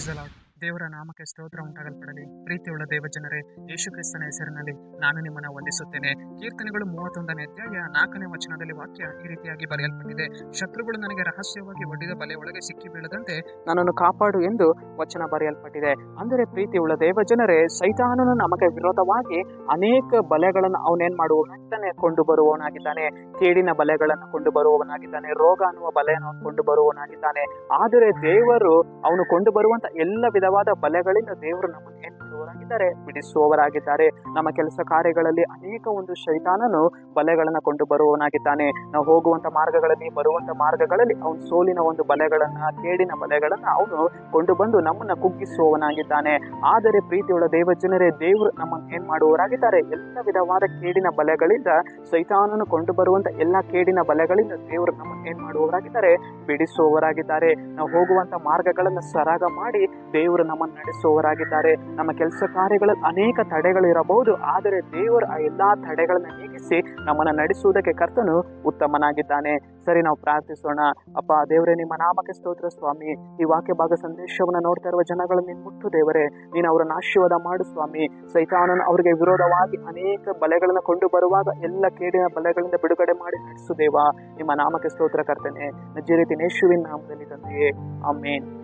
güzel abi. ದೇವರ ನಾಮಕ್ಕೆ ಸ್ತೋತ್ರ ಉಂಟಾಗಲ್ಪಡಲಿ. ಪ್ರೀತಿಯುಳ್ಳ ದೇವಜನರೇ ಯೇಸು ಕ್ರಿಸ್ತನ ಹೆಸರಿನಲ್ಲಿ ನಾನು ನಿಮ್ಮನ್ನು ವಂದಿಸುತ್ತೇನೆ. ಕೀರ್ತನೆಗಳು ಮೂವತ್ತೊಂದನೇ ಅಧ್ಯಾಯ ನಾಲ್ಕನೇ ವಚನದಲ್ಲಿ ವಾಕ್ಯ ಈ ರೀತಿಯಾಗಿ ಬರೆಯಲ್ಪಟ್ಟಿದೆ. ಶತ್ರುಗಳು ನನಗೆ ರಹಸ್ಯವಾಗಿ ಒಡ್ಡಿದ ಬಲೆ ಒಳಗೆ ಸಿಕ್ಕಿ ಬೀಳದಂತೆ ನನ್ನನ್ನು ಕಾಪಾಡು ಎಂದು ವಚನ ಬರೆಯಲ್ಪಟ್ಟಿದೆ. ಅಂದರೆ ಪ್ರೀತಿಯುಳ್ಳ ದೇವಜನರೇ, ಸೈತಾನನು ನಮಗೆ ವಿರೋಧವಾಗಿ ಅನೇಕ ಬಲೆಗಳನ್ನು ಅವನೇನ್ ಮಾಡುವವನಾಗಿದ್ದಾನೆ? ಕೊಂಡು ಬರುವವನಾಗಿದ್ದಾನೆ. ಕೇಡಿನ ಬಲೆಗಳನ್ನು ಕೊಂಡು ಬರುವವನಾಗಿದ್ದಾನೆ. ರೋಗ ಅನ್ನುವ ಬಲೆಯನ್ನು ಕೊಂಡು ಬರುವವನಾಗಿದ್ದಾನೆ. ಆದರೆ ದೇವರು ಅವನು ಕೊಂಡು ಬರುವಂತ ಎಲ್ಲ ವಿಧವಾದ ಬಲೆಗಳಿಂದ ದೇವರು ನಮ್ಮನ್ನು ಮಾಡುವವರಾಗಿದ್ದಾರೆ ಬಿಡಿಸುವವರಾಗಿದ್ದಾರೆ. ನಮ್ಮ ಕೆಲಸ ಕಾರ್ಯಗಳಲ್ಲಿ ಅನೇಕ ಒಂದು ಶೈತಾನನು ಬಲೆಗಳನ್ನು ಕೊಂಡು ಬರುವವನಾಗಿದ್ದಾನೆ. ನಾವು ಹೋಗುವಂತ ಮಾರ್ಗಗಳಲ್ಲಿ, ಬರುವಂತ ಮಾರ್ಗಗಳಲ್ಲಿ ಅವನು ಸೋಲಿನ ಒಂದು ಬಲೆಗಳನ್ನ, ಕೇಡಿನ ಬಲೆಗಳನ್ನ ಅವನು ಕೊಂಡು ಬಂದು ನಮ್ಮನ್ನ ಕುಗ್ಗಿಸುವವನಾಗಿದ್ದಾನೆ. ಆದರೆ ಪ್ರೀತಿಯುಳ್ಳ ದೇವಜನರೇ, ದೇವರು ನಮ್ಮನ್ನು ಏನ್ ಮಾಡುವವರಾಗಿದ್ದಾರೆ? ಎಲ್ಲ ವಿಧವಾದ ಕೇಡಿನ ಬಲೆಗಳಿಂದ ಸೈತಾನನು ಕೊಂಡು ಬರುವಂತ ಎಲ್ಲ ಕೇಡಿನ ಬಲೆಗಳಿಂದ ದೇವರು ನಮ್ಮನ್ನು ಏನ್ ಮಾಡುವವರಾಗಿದ್ದಾರೆ? ಬಿಡಿಸುವವರಾಗಿದ್ದಾರೆ. ನಾವು ಹೋಗುವಂತ ಮಾರ್ಗಗಳನ್ನು ಸರಾಗ ಮಾಡಿ ದೇವರು ನಮ್ಮನ್ನು ನಡೆಸುವವರಾಗಿದ್ದಾರೆ. ನಮ್ಮ ಕೆಲಸ ಕಾರ್ಯಗಳಲ್ಲಿ ಅನೇಕ ತಡೆಗಳಿರಬಹುದು ಆದರೆ ದೇವರು ಆ ಎಲ್ಲಾ ತಡೆಗಳನ್ನ ನೀಗಿಸಿ ನಮ್ಮನ್ನ ನಡೆಸುವುದಕ್ಕೆ ಕರ್ತನು ಉತ್ತಮನಾಗಿದ್ದಾನೆ. ಸರಿ, ನಾವು ಪ್ರಾರ್ಥಿಸೋಣ. ಅಪ್ಪ, ದೇವರೇ, ನಿಮ್ಮ ನಾಮಕ್ಕೆ ಸ್ತೋತ್ರ ಸ್ವಾಮಿ. ಈ ವಾಕ್ಯ ಭಾಗ ಸಂದೇಶವನ್ನ ನೋಡ್ತಾ ಇರುವ ಜನಗಳನ್ನು ನೀನು ಮುಟ್ಟು ದೇವರೇ. ನೀನು ಅವರನ್ನು ಆಶೀರ್ವಾದ ಮಾಡು ಸ್ವಾಮಿ. ಸೈತಾನನ ಅವರಿಗೆ ವಿರೋಧವಾಗಿ ಅನೇಕ ಬಲೆಗಳನ್ನು ಕೊಂಡು ಬರುವಾಗ ಎಲ್ಲ ಕೇಡಿನ ಬಲೆಗಳಿಂದ ಬಿಡುಗಡೆ ಮಾಡಿ ನಡೆಸು ದೇವ. ನಿಮ್ಮ ನಾಮಕ್ಕೆ ಸ್ತೋತ್ರ ಕರ್ತನೆ. ನಜ್ಜಿ ರೀತಿ ನೇಶುವಿನ ನಾಮದಲ್ಲಿ ತಂದೆಯೇ. ಆಮೇನ್.